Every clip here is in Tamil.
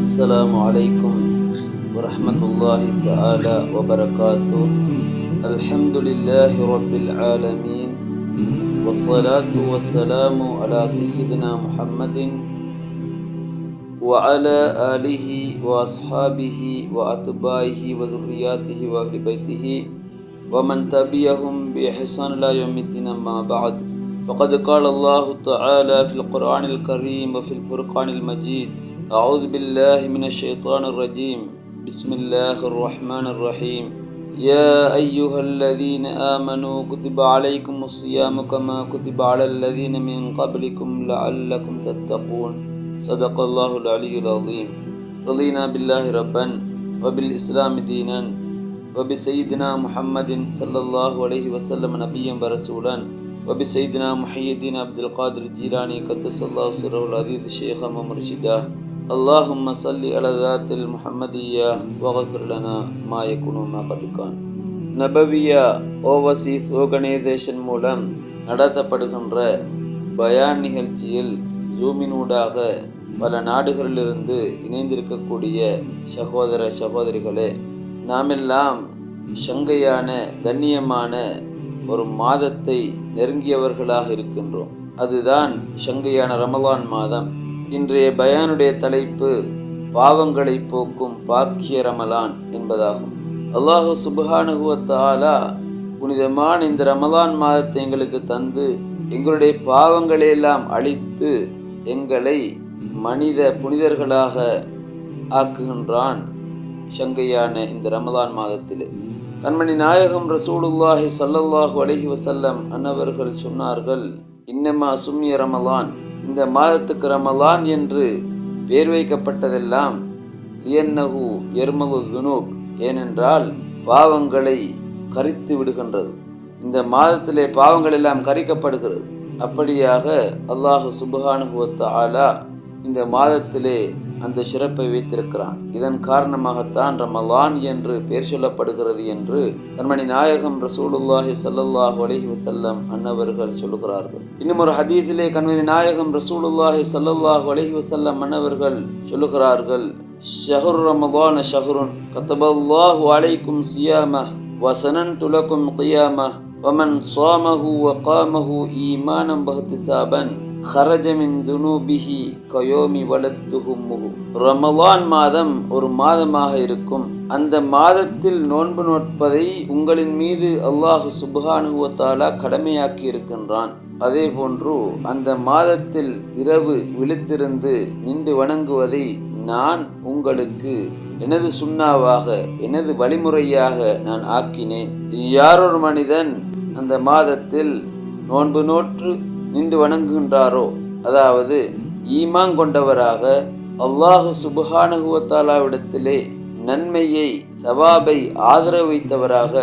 السلام عليكم ورحمة الله تعالى وبركاته. الحمد لله رب العالمين. والصلاة والسلام على سيدنا محمد وعلى آله وأصحابه وأتباعه وذرياته وأهل بيته ومن تبعهم بإحسان لا يوم الدين أما بعد. فقد قال الله تعالى في القرآن الكريم وفي الفرقان المجيد أعوذ بالله من الشيطان الرجيم. بسم الله الرحمن الرحيم. يا أيها الذين آمنوا كتب عليكم الصيام كما كتب على الذين من قبلكم لعلكم تتقون. صدق الله العلي العظيم. رضينا بالله ربا وبالإسلام دينا وبسيدنا محمد صلى الله عليه وسلم نبيا ورسولا. وبسيدنا محي الدين عبد القادر الجيلاني قدس الله سره العزيز شيخا ومرشدا اللهم صل على ذات المحمدية واغفر لنا ما يكون ما قد كان நபவியா ஓவர்சீஸ் ஆர்கனைசேஷன் மூலம் நடத்தப்படுகின்ற பயான் நிகழ்ச்சியில் ஜூமினூடாக பல நாடுகளிலிருந்து இணைந்திருக்கக்கூடிய சகோதர சகோதரிகளே நாமெல்லாம் சங்கையான கண்ணியமான ஒரு மாதத்தை நெருங்கியவர்களாக இருக்கின்றோம். அதுதான் சங்கையான ரமலான் மாதம். இன்றைய பயானுடைய தலைப்பு பாவங்களை போக்கும் பாக்கிய ரமலான் என்பதாகும். அல்லாஹு சுபஹானுகுவத்தாலா புனிதமான இந்த ரமலான் மாதத்தை எங்களுக்கு தந்து எங்களுடைய பாவங்களை எல்லாம் அழித்து எங்களை மனித புனிதர்களாக ஆக்குகின்றான் சங்கையான இந்த ரமலான் மாதத்திலே. கண்மணி நாயகம் ரசூலுல்லாஹி சல்லல்லாஹு அலஹி வசல்லம் அன்னவர்கள் சொன்னார்கள் இன்னமா சும்ய ரமலான். இந்த மாதத்துக்கு ரமலான் என்று பேர் வைக்கப்பட்டதெல்லாம் லியன்னகு எர்மகு துனூப். ஏனென்றால் பாவங்களை கரித்து விடுகின்றது. இந்த மாதத்திலே பாவங்கள் எல்லாம் கரிக்கப்படுகிறது. அப்படியாக அல்லாஹு சுபஹானுகுவத்த ஆலா இந்த மாதத்திலே அந்த சிறப்பை வைத்திருக்கிறான் இதன் காரணமாகத்தான் ரமலான் என்று பெயர் சொல்லப்படுகிறது என்று கண்மணி நாயகம் ரசூலுல்லாஹி சல்லல்லாஹு அலைஹி வசல்லம் அன்னவர்கள் சொல்லுகிறார்கள் இன்னும் ஒரு ஹதீஸிலே கண்மணி நாயகம் ரசூலுல்லாஹி சல்லல்லாஹு அலைஹி வசல்லம் அன்னவர்கள் சொல்லுகிறார்கள் ஷஹர் ரமலான ஷஹருன் கத்தபல்லாஹு அலைக்கும் சியாம وسننت لكم قيامه ومن صامه وقامه إيمانا واحتسابا ஹரஜமின் துனுபிஹி கயோமி வளத்துஹும்முஹு ரமவான் மாதம் ஒரு மாதமாக இருக்கும். அந்த மாதத்தில் நோன்பு நோட்பதை உங்களின் மீது அல்லாஹு சுபஹானுவத்தாலா கடமையாக்கி இருக்கின்றான். அதே போன்று அந்த மாதத்தில் இரவு விழித்திருந்து நின்று வணங்குவதை நான் உங்களுக்கு எனது சுண்ணாவாக எனது வழிமுறையாக நான் ஆக்கினேன். யாரொரு மனிதன் அந்த மாதத்தில் நோன்பு நோற்று நின்று வணங்குகின்றாரோ? அதாவது ஈமான் கொண்டவராக அல்லாஹு சுபஹானுகுவத்தாலாவிடத்திலே நன்மையை சவாபை ஆதரவு வைத்தவராக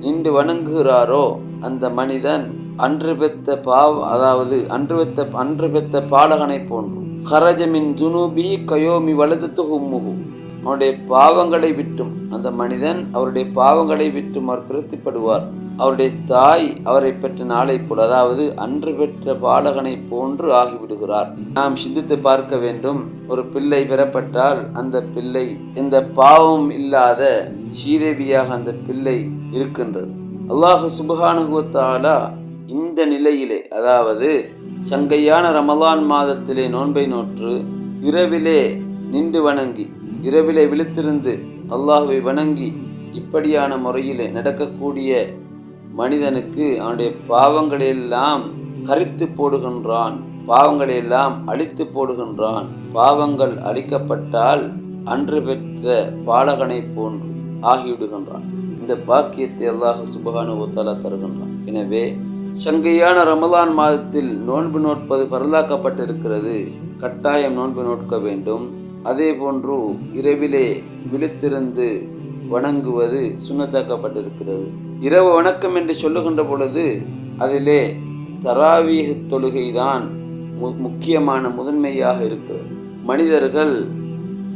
நின்று வணங்குகிறாரோ? அந்த மனிதன் அன்று பெத்த பாவ அதாவது அன்று பெத்த அன்று பெத்த பாலகனை போன்று. ஹரஜமின் துனூபி கயோமி வலது துகுமுகு அவனுடைய பாவங்களை விட்டும் அந்த மனிதன் அவருடைய பாவங்களை விட்டும் அவர் பிரித்திப்படுவார் அவருடைய தாய் அவரை பெற்ற நாளை போல் அதாவது அன்று பெற்ற பாலகனை போன்று ஆகிவிடுகிறார். நாம் சிந்தித்து பார்க்க வேண்டும் ஒரு பிள்ளை பெறப்பட்டால் அந்த பிள்ளை இந்த பாவம் இல்லாத ஸ்ரீதேவியாக அந்த பிள்ளை இருக்கின்றது. அல்லாஹு சுபஹானுகுவத்தாலா இந்த நிலையிலே அதாவது சங்கையான ரமலான் மாதத்திலே நோன்பை நோற்று இரவிலே நின்று வணங்கி இரவிலே விழித்திருந்து அல்லாஹுவை வணங்கி இப்படியான முறையிலே நடக்கக்கூடிய மனிதனுக்கு அவனுடைய பாவங்களையெல்லாம் கரித்து போடுகின்றான். பாவங்களையெல்லாம் அழித்து போடுகின்றான். பாவங்கள் அழிக்கப்பட்டால் அன்று பெற்ற பாலகனை போன்று ஆகிவிடுகின்றான். இந்த பாக்கியத்தை அல்லாஹ் சுபகானுபத்தாலா தருகின்றான். எனவே சங்கையான ரமலான் மாதத்தில் நோன்பு நோட்பது பரலாக்கப்பட்டிருக்கிறது. கட்டாயம் நோன்பு நோட்க வேண்டும். அதே போன்று இரவிலே விழித்திருந்து வணங்குவது சுண்ணத்தாக்கப்பட்டிருக்கிறது. இரவு வணக்கம் என்று சொல்லுகின்ற பொழுது அதிலே தராவீக தொழுகைதான் மு- முக்கியமான முதன்மையாக இருக்கிறது. மனிதர்கள்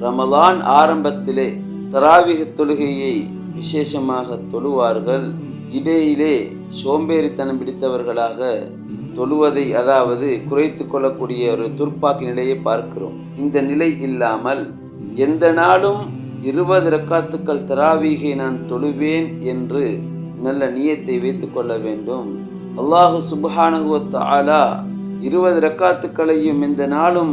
ரமலான் ஆரம்பத்திலே தராவீக தொழுகையை விசேஷமாக தொழுவார்கள். இடையிலே சோம்பேறித்தனம் பிடித்தவர்களாக தொழுவதை அதாவது குறைத்து கொள்ளக்கூடிய ஒரு துர்ப்பாக்கி நிலையை பார்க்கிறோம். இந்த நிலை இல்லாமல் எந்த நாளும் இருபது ரக்காத்துக்கள் தராவீகை நான் தொழுவேன் என்று நல்ல நியத்தை வைத்துக் கொள்ள வேண்டும். அல்லாஹு சுபஹானுவத் ஆலா இருபது ரக்காத்துக்களையும் இந்த நாளும்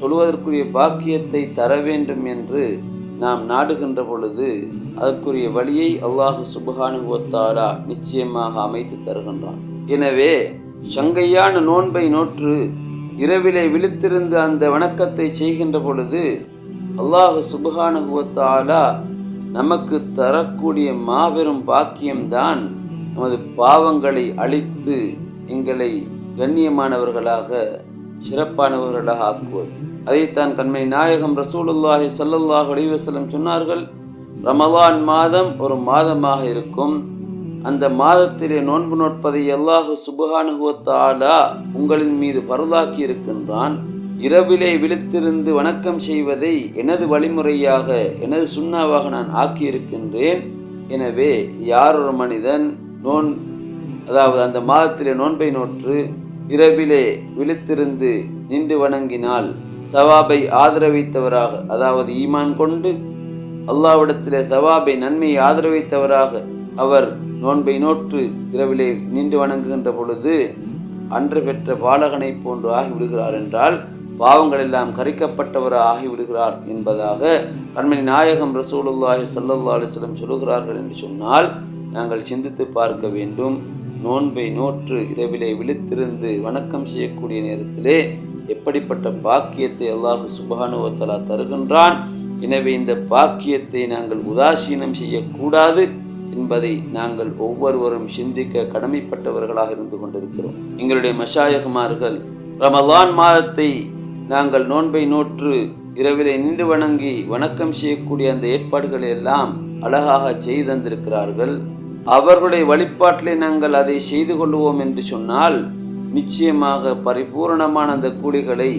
தொழுவதற்குரிய பாக்கியத்தை தர வேண்டும் என்று நாம் நாடுகின்ற பொழுது அதற்குரிய வழியை அல்லாஹு சுபஹானுவத்தாலா நிச்சயமாக அமைத்து தருகின்றான். எனவே சங்கையான நோன்பை நோற்று இரவிலே விழித்திருந்து அந்த வணக்கத்தை செய்கின்ற பொழுது அல்லாஹு சுபஹானுவத்தாலா நமக்கு தரக்கூடிய மாபெரும் பாக்கியம்தான் நமது பாவங்களை அழித்து எங்களை கண்ணியமானவர்களாக சிறப்பானவர்களாக ஆக்குவது. அதைத்தான் கண்மணி நாயகம் ரசூலுல்லாஹி ஸல்லல்லாஹு அலிவசலம் சொன்னார்கள் ரமலான் மாதம் ஒரு மாதமாக இருக்கும். அந்த மாதத்திலே நோன்பு நோட்பதை அல்லாஹு சுபஹானுகுவத்தாலா உங்களின் மீது பருளாக்கி இருக்கின்றான். இரவிலே விழித்திருந்து வணக்கம் செய்வதை எனது வழிமுறையாக எனது சுண்ணாவாக நான் ஆக்கியிருக்கின்றேன். எனவே யார் ஒரு மனிதன் நோன் அதாவது அந்த மாதத்திலே நோன்பை நோற்று இரவிலே விழித்திருந்து நின்று வணங்கினால் சவாபை ஆதரவித்தவராக அதாவது ஈமான் கொண்டு அல்லாவிடத்திலே சவாபை நன்மையை ஆதரவித்தவராக அவர் நோன்பை நோற்று இரவிலே நின்று வணங்குகின்ற பொழுது அன்று பெற்ற பாலகனை போன்று ஆகிவிடுகிறார் என்றால் பாவங்கள் எல்லாம் கரிக்கப்பட்டவர் ஆகிவிடுகிறார் என்பதாக கண்மணி நாயகம் ரசூலுல்லாஹி ஸல்லல்லாஹு செல்லம் சொல்லுகிறார்கள் என்று சொன்னால் நாங்கள் சிந்தித்து பார்க்க வேண்டும். நோன்பை நோற்று இரவிலே விழித்திருந்து வணக்கம் செய்யக்கூடிய நேரத்திலே எப்படிப்பட்ட பாக்கியத்தை அல்லாஹு சுபானுவத்தலா தருகின்றான்? எனவே இந்த பாக்கியத்தை நாங்கள் உதாசீனம் செய்யக்கூடாது என்பதை நாங்கள் ஒவ்வொருவரும் சிந்திக்க கடமைப்பட்டவர்களாக இருந்து கொண்டிருக்கிறோம். எங்களுடைய மஷாயகுமார்கள் ரமலான் மாதத்தை நாங்கள் நோன்பை நோற்று இரவிலே நின்று வணங்கி வணக்கம் செய்யக்கூடிய அந்த ஏற்பாடுகளை எல்லாம் அழகாக செய்து தந்திருக்கிறார்கள். அவர்களுடைய வழிபாட்டிலே நாங்கள் அதை செய்து கொள்வோம் என்று சொன்னால் நிச்சயமாக பரிபூரணமான அந்த கூலிகளை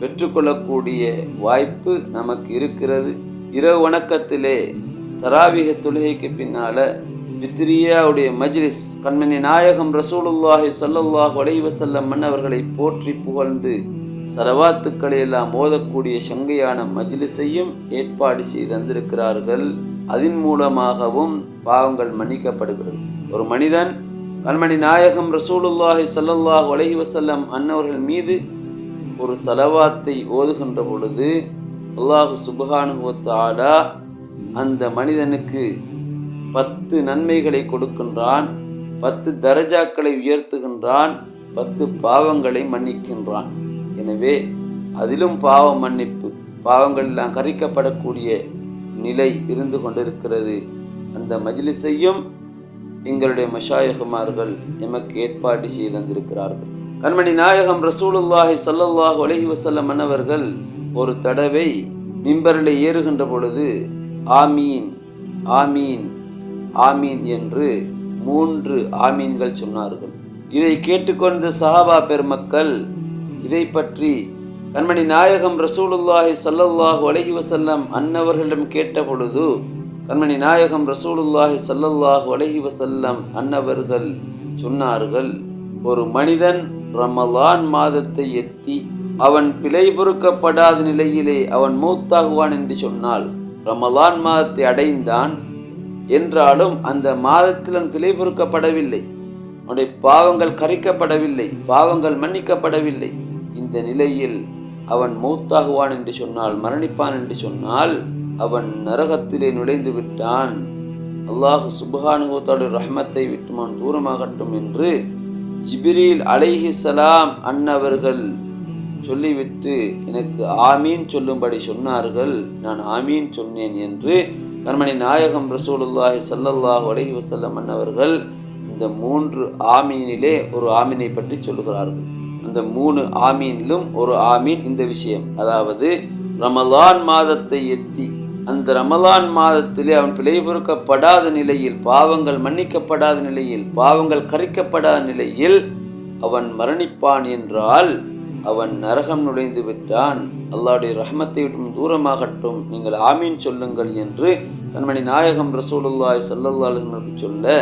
பெற்றுக்கொள்ளக்கூடிய வாய்ப்பு நமக்கு இருக்கிறது. இரவு வணக்கத்திலே தராவிக தொழுகைக்கு பின்னால வித்ரியாவுடைய மஜ்லிஸ் கண்மணி நாயகம் ரசூலுல்லாஹி சல்லுல்லாஹ் அலைஹி மன்னவர்களை போற்றி புகழ்ந்து சரவாத்துக்களை எல்லாம் ஓதக்கூடிய சங்கையான மஜிலிசையும் ஏற்பாடு செய்து தந்திருக்கிறார்கள். அதன் மூலமாகவும் பாவங்கள் மன்னிக்கப்படுகிறது. ஒரு மனிதன் கண்மணி நாயகம் ரசூலுல்லாஹி ஸல்லல்லாஹு அலைஹி வசல்லம் அன்னவர்கள் மீது ஒரு சலவாத்தை ஓதுகின்ற பொழுது அல்லாஹு சுபகானுபவத்தாடா அந்த மனிதனுக்கு பத்து நன்மைகளை கொடுக்கின்றான் பத்து தரஜாக்களை உயர்த்துகின்றான் பத்து பாவங்களை மன்னிக்கின்றான். எனவே அதிலும் பாவ மன்னிப்பு பாவங்கள் எல்லாம் கரிக்கப்படக்கூடிய நிலை இருந்து கொண்டிருக்கிறது. அந்த மஜிலிசையும் எங்களுடைய மஷாயகுமார்கள் எமக்கு ஏற்பாடு செய்து தந்திருக்கிறார்கள். கண்மணி நாயகம் ரசூலுல்லாஹி ஸல்லல்லாஹு உலகி வஸல்லம் மன்னவர்கள் ஒரு தடவை மிம்பரில் ஏறுகின்ற பொழுது ஆமீன் ஆமீன் ஆமீன் என்று மூன்று ஆமீன்கள் சொன்னார்கள். இதை கேட்டுக்கொண்ட சஹாபா பெருமக்கள் இதை பற்றி கண்மணி நாயகம் ரசூலுல்லாஹி சல்லல்லாஹு அலஹி வசல்லம் அன்னவர்களிடம் கேட்ட பொழுது கண்மணி நாயகம் ரசூலுல்லாஹி சல்லல்லாஹு அலஹி வசல்லம் அன்னவர்கள் சொன்னார்கள் ஒரு மனிதன் ரமலான் மாதத்தை எத்தி அவன் பிழை பொறுக்கப்படாத நிலையிலே அவன் மூத்தாகுவான் என்று சொன்னால் ரமலான் மாதத்தை அடைந்தான் என்றாலும் அந்த மாதத்தில் அவன் பிழை பொறுக்கப்படவில்லை. அவனுடைய பாவங்கள் கரைக்கப்படவில்லை பாவங்கள் மன்னிக்கப்படவில்லை. இந்த நிலையில் அவன் மௌத்தாகுவான் என்று சொன்னால் மரணிப்பான் என்று சொன்னால் அவன் நரகத்திலே நுழைந்து விட்டான். அல்லாஹு சுபஹானுகத்தோட ரஹ்மத்தை விட்டு அவன் தூரமாகட்டும் என்று ஜிபிரில் அலைஹி சலாம் அன்னவர்கள் சொல்லிவிட்டு எனக்கு ஆமீன் சொல்லும்படி சொன்னார்கள். நான் ஆமீன் சொன்னேன் என்று கர்மணி நாயகம் ரசூலுல்லாஹி சல்லல்லாஹு அலஹி வசல்லம் அன்னவர்கள் இந்த மூன்று ஆமீனிலே ஒரு ஆமீனை பற்றி சொல்லுகிறார்கள். அந்த மூணு ஆமீனிலும் ஒரு ஆமீன் இந்த விஷயம். அதாவது ரமலான் மாதத்தை எத்தி அந்த ரமலான் மாதத்திலே அவன் பிழை பொறுக்கப்படாத நிலையில் பாவங்கள் மன்னிக்கப்படாத நிலையில் பாவங்கள் கரிக்கப்படாத நிலையில் அவன் மரணிப்பான் என்றால் அவன் நரகம் நுழைந்து விட்டான். அல்லாவுடைய ரஹமத்தை விட்டும் தூரமாகட்டும் நீங்கள் ஆமீன் சொல்லுங்கள் என்று கண்மணி நாயகம் ரசூலுல்லாய் சல்லல்லாஹ் சொல்ல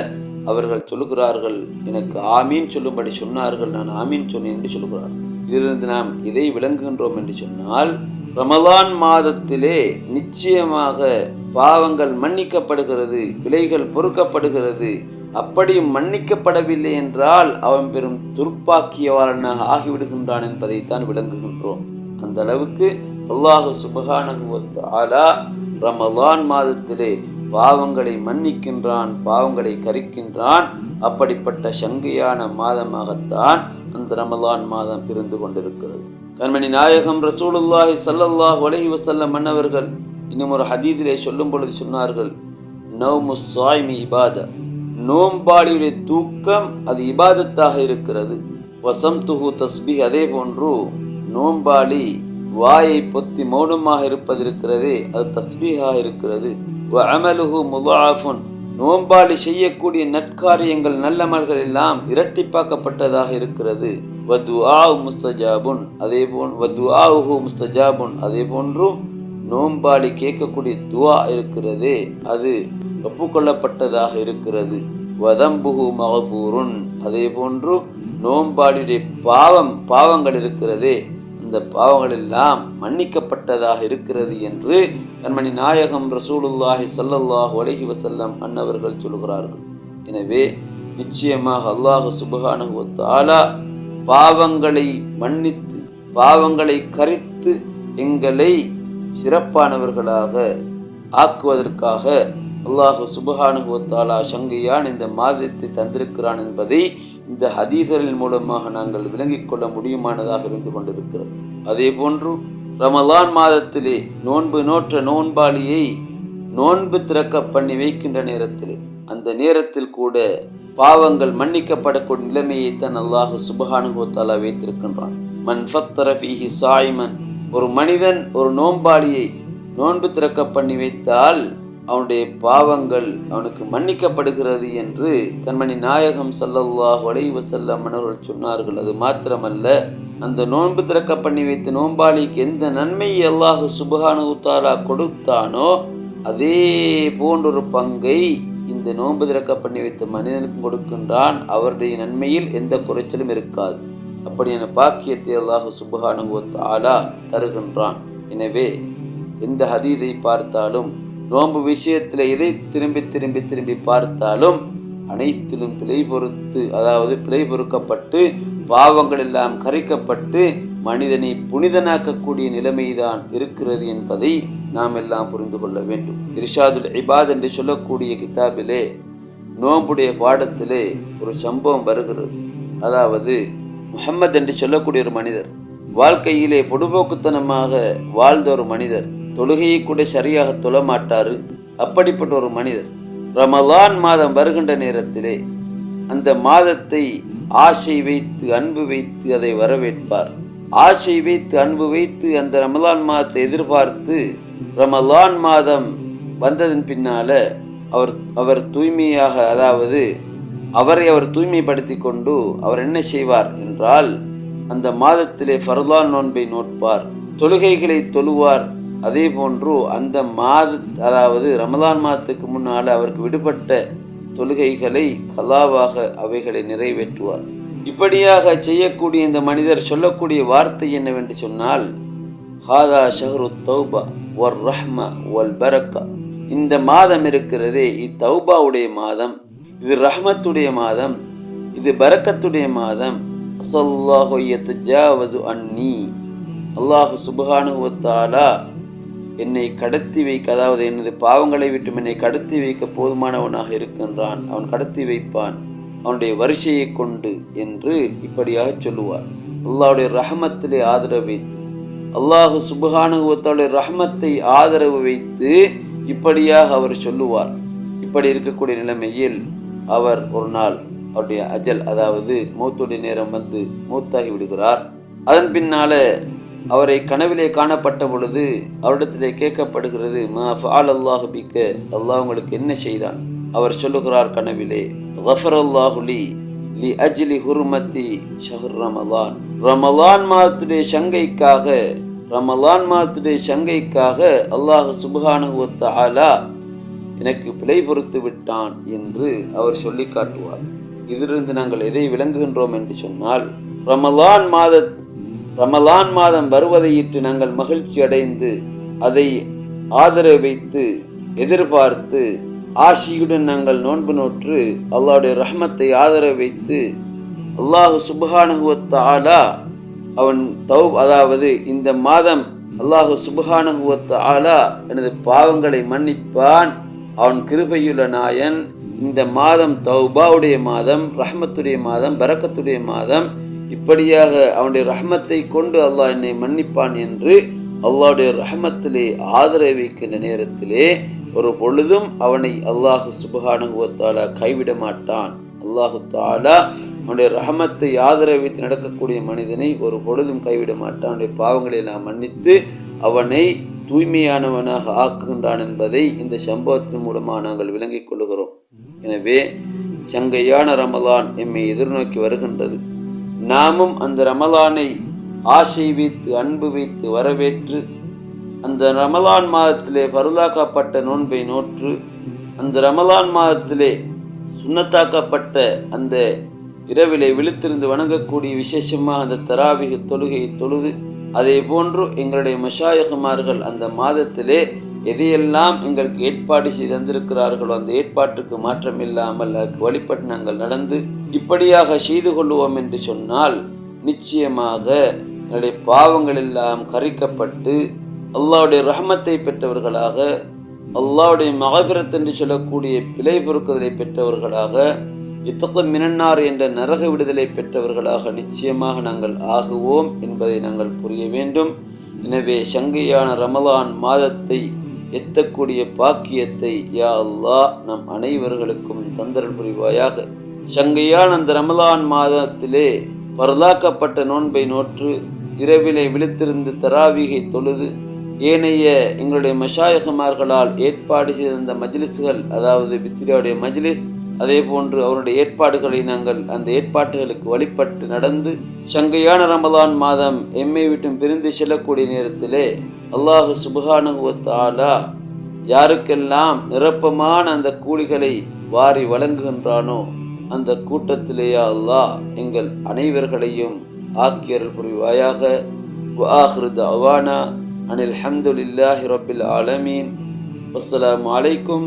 அவர்கள் சொல்லுகிறார்கள் எனக்கு ஆமீன் சொல்லும்படி சொன்னார்கள் நான் ஆமீன் சொன்னேன் என்று சொல்லுகிறார். இதிலிருந்து நாம் இதை விளங்குகின்றோம் என்று சொன்னால் ரமலான் மாதத்திலே நிச்சயமாக பாவங்கள் மன்னிக்கப்படுகிறது பிழைகள் பொறுக்கப்படுகிறது. அப்படியும் மன்னிக்கப்படவில்லை என்றால் அவன் பெரும் துர்ப்பாக்கியவாளனாக ஆகிவிடுகின்றான் என்பதைத்தான் விளங்குகின்றோம். அந்த அளவுக்கு அல்லாஹு சுபகானகுவத் ஆலா ரமலான் மாதத்திலே பாவங்களை மன்னிக்கின்றான் பாவங்களை கரிக்கின்றான். அப்படிப்பட்ட சங்கையான மாதமாகத்தான் அந்த ரமலான் மாதம் பிரிந்து கொண்டிருக்கிறது. கண்மணி நாயகம் ரசூலுல்லாஹி சல்லல்லாஹ் அலைஹி வசல்லம் மன்னவர்கள் இன்னும் ஒரு ஹதீதிலே சொல்லும் பொழுது சொன்னார்கள் நௌமு சாய்மி இபாத. நோம்பாளியுடைய தூக்கம் அது இபாதத்தாக இருக்கிறது. வசம் துஹு தஸ்பி அதே போன்று நோம்பாளி வாயை பொத்தி மௌனமாக இருப்பது இருக்கிறதே அது தஸ்பீகா இருக்கிறது. வ முதாஃபுன். நோம்பாளி செய்யக்கூடிய நற்காரியங்கள் நல்லமல்கள் எல்லாம் இரட்டிப்பாக்கப்பட்டதாக இருக்கிறது. வது வதுஆ முஸ்தஜாபுன். அதே போன் வது வதுஆஹு முஸ்தஜாபுன். அதே போன்றும் நோம்பாளி கேட்கக்கூடிய துவா இருக்கிறதே அது ஒப்புக்கொள்ளப்பட்டதாக இருக்கிறது. வதம்புகு மகபூருன் அதே போன்று நோம்பாளியுடைய பாவம் பாவங்கள் இருக்கிறதே இந்த பாவங்கள் எல்லாம் மன்னிக்கப்பட்டதாக இருக்கிறது என்று கண்மணி நாயகம் ரசூலுல்லாஹி சல்லல்லாஹ் ஒலகி வசல்லம் அன்னவர்கள் சொல்கிறார்கள். எனவே நிச்சயமாக அல்லாஹு சுபஹானஹு பாவங்களை மன்னித்து பாவங்களை கரித்து எங்களை சிறப்பானவர்களாக ஆக்குவதற்காக அல்லாஹு சுபஹானுகுவத்தாலா சங்கையான் இந்த மாதத்தை தந்திருக்கிறான் என்பதை இந்த ஹதீதரின் மூலமாக நாங்கள் விளங்கிக் கொள்ள முடியுமானதாக இருந்து கொண்டிருக்கிறது. அதே போன்று ரமலான் மாதத்திலே நோன்பு நோற்ற நோன்பாளியை நோன்பு திறக்க பண்ணி வைக்கின்ற நேரத்தில் அந்த நேரத்தில் கூட பாவங்கள் மன்னிக்கப்படக்கூடிய நிலைமையை தான் அல்லாஹு சுபஹானுகோத்தாலா வைத்திருக்கின்றான். மன் ஃபத்தரஃபிஹி சாய்மன் ஒரு மனிதன் ஒரு நோன்பாளியை நோன்பு திறக்க பண்ணி வைத்தால் அவனுடைய பாவங்கள் அவனுக்கு மன்னிக்கப்படுகிறது என்று கண்மணி நாயகம் சல்லல்லாஹ் அலைஹி செல்ல மன்னர்கள் சொன்னார்கள். அது மாத்திரமல்ல அந்த நோன்பு திறக்க பண்ணி வைத்த நோன்பாளிக்கு எந்த நன்மையை அல்லாஹ் சுபஹானு கொடுத்தானோ அதே போன்றொரு பங்கை இந்த நோன்பு திறக்க பண்ணி வைத்த மனிதனுக்கும் கொடுக்கின்றான். அவருடைய நன்மையில் எந்த குறைச்சலும் இருக்காது. அப்படியான பாக்கியத்தை அல்லாஹ் சுபஹானு தருகின்றான். எனவே எந்த ஹதீதை பார்த்தாலும் நோன்பு விஷயத்தில் எதை திரும்பி திரும்பி திரும்பி பார்த்தாலும் அனைத்திலும் பிழை பொறுத்து அதாவது பிழை பொறுக்கப்பட்டு பாவங்கள் எல்லாம் கரைக்கப்பட்டு மனிதனை புனிதனாக்கக்கூடிய நிலைமைதான் இருக்கிறது என்பதை நாம் எல்லாம் புரிந்து கொள்ள வேண்டும். இர்ஷாதுல் இபாத் என்று சொல்லக்கூடிய கிதாபிலே நோம்புடைய பாடத்திலே ஒரு சம்பவம் வருகிறது. அதாவது முஹம்மது என்று சொல்லக்கூடிய ஒரு மனிதர் வாழ்க்கையிலே பொடுபோக்குத்தனமாக வாழ்ந்த ஒரு மனிதர் தொழுகையை கூட சரியாக தொழமாட்டாரு. அப்படிப்பட்ட ஒரு மனிதர். ரமலான் மாதம் வருகின்ற நேரத்திலே அந்த மாதத்தை ஆசை வைத்து அன்பு வைத்து அதை வரவேற்பார். ஆசை வைத்து அன்பு வைத்து அந்த ரமலான் மாதத்தை எதிர்பார்த்து ரமலான் மாதம் வந்ததன் பின்னால அவர் அவர் தூய்மையாக அதாவது அவரை அவர் தூய்மைப்படுத்தி கொண்டு அவர் என்ன செய்வார் என்றால் அந்த மாதத்திலே ஃபர்லான் நோன்பை நோட்பார். தொழுகைகளை தொழுவார். அதே போன்று அந்த மாத அதாவது ரமலான் மாதத்துக்கு முன்னால் அவருக்கு விடுபட்ட தொழுகைகளை கலாவாக அவைகளை நிறைவேற்றுவார். இப்படியாக செய்யக்கூடிய இந்த மனிதர் சொல்லக்கூடிய வார்த்தை என்னவென்று சொன்னால் ஹாதா ஷஹரு தௌபா ஒர் ரஹ்மா ஒல் பரக்கா. இந்த மாதம் இருக்கிறதே இத்தௌபாவுடைய மாதம் இது ரஹ்மத்துடைய மாதம் இது பரக்கத்துடைய மாதம். அசல்லாஹு அன்னி. அல்லாஹு சுபஹானுவத்தாலா என்னை கடத்தி வைக்க அதாவது எனது பாவங்களை விட்டு என்னை கடத்தி வைக்க போதுமானவனாக இருக்கின்றான். அவன் கடத்தி வைப்பான். அவனுடைய வரிசையை கொண்டு என்று இப்படியாக சொல்லுவார். அல்லாவுடைய ரஹமத்திலே ஆதரவு வைத்து அல்லாஹு சுபஹானுவத்தாவுடைய ரஹமத்தை ஆதரவு வைத்து இப்படியாக அவர் சொல்லுவார். இப்படி இருக்கக்கூடிய நிலைமையில் அவர் ஒரு நாள் அவருடைய அஜல் அதாவது மூத்துடைய நேரம் வந்து மூத்தாகி விடுகிறார். அதன் பின்னால அவரை கனவிலே காணப்பட்ட பொழுது அவரிடத்திலே கேட்கப்படுகிறது மா ஃபால் அல்லாஹு பிக்க? அல்லாஹ் உங்களுக்கு என்ன செய்தான்? அவர் சொல்லுகிறார் கனவிலே ரஃபர் அல்லாஹுலி லி அஜ்லி ஹுர்மத்தி ஷஹர் ரமலான். ரமலான் மாதத்துடைய சங்கைக்காக ரமலான் மாதத்துடைய சங்கைக்காக அல்லாஹ் சுபஹானுவத்த ஆலா எனக்கு பிழை பொறுத்து விட்டான் என்று அவர் சொல்லி காட்டுவார். இதிலிருந்து நாங்கள் எதை விளங்குகின்றோம் என்று சொன்னால் ரமலான் மாத ரமலான் மாதம் வருவதையிட்டு நாங்கள் மகிழ்ச்சி அடைந்து அதை ஆதரவு வைத்து எதிர்பார்த்து ஆசியுடன் நாங்கள் நோன்பு நோற்று அல்லாவுடைய ரஹமத்தை ஆதரவு வைத்து அல்லாஹு சுபஹானஹுவத்த ஆலா அவன் தௌ அதாவது இந்த மாதம் அல்லாஹு சுபஹானஹுவத்த ஆலா எனது பாவங்களை மன்னிப்பான். அவன் கிருபையுள்ள நாயன். இந்த மாதம் தௌபாவுடைய மாதம் ரஹமத்துடைய மாதம் பரக்கத்துடைய மாதம். இப்படியாக அவனுடைய ரஹமத்தை கொண்டு அல்லாஹ் என்னை மன்னிப்பான் என்று அல்லாவுடைய ரஹமத்திலே ஆதரவு வைக்கின்ற நேரத்திலே ஒரு பொழுதும் அவனை அல்லாஹு சுபஹானுவத்தாலா கைவிட மாட்டான். அல்லாஹு தாலா அவனுடைய ரஹமத்தை ஆதரவு வைத்து நடக்கக்கூடிய மனிதனை ஒரு பொழுதும் கைவிட மாட்டான். அவனுடைய பாவங்களை நாம் மன்னித்து அவனை தூய்மையானவனாக ஆக்குகின்றான் என்பதை இந்த சம்பவத்தின் மூலமாக நாங்கள் விளங்கிக் கொள்கிறோம். எனவே சங்கையான ரமலான் எம்மை எதிர்நோக்கி வருகின்றது. நாமும் அந்த ரமலானை ஆசை வைத்து அன்பு வைத்து வரவேற்று அந்த ரமலான் மாதத்திலே பருளாக்கப்பட்ட நோன்பை நோற்று அந்த ரமலான் மாதத்திலே சுண்ணத்தாக்கப்பட்ட அந்த இரவிலே விழித்திருந்து வணங்கக்கூடிய விசேஷமாக அந்த தராவிக தொழுகையை தொழுது அதே போன்று எங்களுடைய மஷாயகுமார்கள் அந்த மாதத்திலே எதையெல்லாம் எங்களுக்கு ஏற்பாடு செய்து தந்திருக்கிறார்களோ அந்த ஏற்பாட்டுக்கு மாற்றம் இல்லாமல் அதுக்கு வழிபட்டு நாங்கள் நடந்து இப்படியாக செய்து கொள்வோம் என்று சொன்னால் நிச்சயமாக எங்களுடைய பாவங்கள் எல்லாம் கரிக்கப்பட்டு அல்லாவுடைய ரஹமத்தை பெற்றவர்களாக அல்லாவுடைய மகபிரத் என்று சொல்லக்கூடிய பிழை பொறுக்குதலை பெற்றவர்களாக இத்தகு மினன்னார் என்ற நரக விடுதலை பெற்றவர்களாக நிச்சயமாக நாங்கள் ஆகுவோம் என்பதை நாங்கள் புரிய வேண்டும். எனவே சங்கையான ரமலான் மாதத்தை எத்தக்கூடிய பாக்கியத்தை யா அல்லா நம் அனைவர்களுக்கும் தந்தரல் புரிவாயாக. சங்கையான அந்த ரமலான் மாதத்திலே பரலாக்கப்பட்ட நோன்பை நோற்று இரவிலே விழித்திருந்து தராவிகை தொழுது ஏனைய எங்களுடைய மஷாயகமார்களால் ஏற்பாடு செய்திருந்த மஜ்லிஸ்கள் அதாவது பித்திரியாவுடைய மஜ்லிஸ் அதே போன்று அவருடைய ஏற்பாடுகளை நாங்கள் அந்த ஏற்பாடுகளுக்கு வழிபட்டு நடந்து சங்கையான ரமலான் மாதம் எம்மை விட்டும் பிரிந்து செல்லக்கூடிய நேரத்திலே அல்லாஹு சுபஹானுவத்தாலா யாருக்கெல்லாம் நிரப்பமான அந்த கூலிகளை வாரி வழங்குகின்றானோ அந்த கூட்டத்திலேயா அல்லாஹ் எங்கள் அனைவர்களையும் ஆக்கியர் புரிவாயாக வாஹ்ருத் அவானா அனில் ஹம்துலில்லாஹி ரபில் ஆலமீன். அஸ்லாம் அலைக்கும்